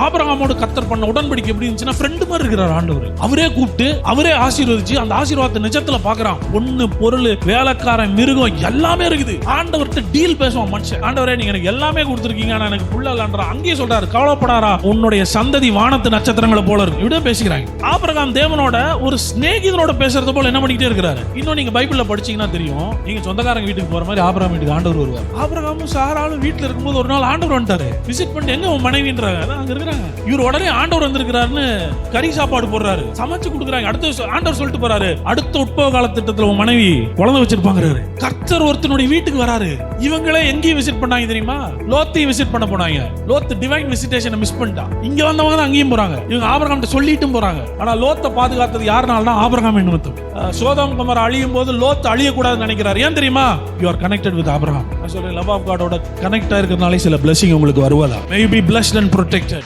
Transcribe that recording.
ஆபரகாமோட கத்தர் பண்ண உடன்படிக்கை எப்படி இருந்துச்சுன்னா ஃப்ரெண்டு மாதிரி இருக்கிறார் ஆண்டவர். அவரே கூப்பிட்டு அவரே ஆசீர்வதிச்சு அந்த ஆசீர்வாதத்தை நிஜத்துல பாக்குறான் பொண்ணு பொருள் வேலைக்காரன் மிருகம் எல்லாமே இருக்குது. ஆண்டவர்கிட்ட டீல் பேசுவான் மனுஷன். ஆண்டவரே நீங்க எனக்கு எல்லாமே கொடுத்துருக்கீங்க ஆனா எனக்கு புள்ள இல்லன்றா அங்கேயே சொல்றாரு கவலைப்படாரா உன்னுடைய சந்ததி வானத்து நட்சத்திரங்களை போல இருக்கு. இப்படியே பேசிக்கிறாங்க. ஆபிரகாம் தேவனோட ஒரு சிநேகிதனோட பேசுறது போல என்ன பண்ணிக்கிட்டே இருக்கிறாரு. இன்னும் நீங்க பைபிள்ல படிச்சீங்கன்னா தெரியும். நீங்க சொந்தக்காரங்க வீட்டுக்கு போற மாதிரி ஆபரகாம் வீட்டுக்கு ஆண்டவர் வருவார். ஆபரகாமும் சாராலும் வீட்டுல இருக்கும்போது ஒரு நாள் ஆண்டவர் வந்துட்டாரு. விசிட் பண்ணிட்டு எங்க உன் மனைவின்றாங்க? அதான் அங்க இருக்கிறாங்க இவர் உடனே ஆண்டவர் வந்திருக்கிறாருன்னு கறி சாப்பாடு போடுறாரு. சமைச்சு கொடுக்குறாங்க. அடுத்த ஆண்டவர் சொல்லிட்டு போறாரு. அடுத்த உட்பவ கால திட்டத்துல உன் மனைவி குழந்தை வச்சிருப்பாங்க கர்த்தர் ஒருத்தனுடைய வீட்டுக்கு வராரு. இவங்களே எங்கேயும் விசிட் பண்ணாங்க தெரியுமா? லோத்தையும் விசிட் பண்ண போனாங்க. லோத்து டிவைன் விசிட்டேஷனை மிஸ் பண்ணிட்டான் இங்க வந்தவங்க தான் அங்கேயும் போறாங்க. இவங்க ஆபரகாம் சொல்லிட்டும் போறாங்க. ஆனா லோத்தை பாதுகாத்தது யாருனால்னா ஆபரகாம் நிமித்தம் அஹ் சோதம் குமார் அழியும் போது லோத் அழியக்கூடாதுன்னு நினைக்கிறார். ஏன் தெரியுமா? You are connected with Abraham. நான் சொல்றேன் லவ் ஆஃப் காடோட கனெக்ட் ஆயிருக்கிறதுனாலே சில பிளஸிங் உங்களுக்கு வருவதா? May be blessed and protected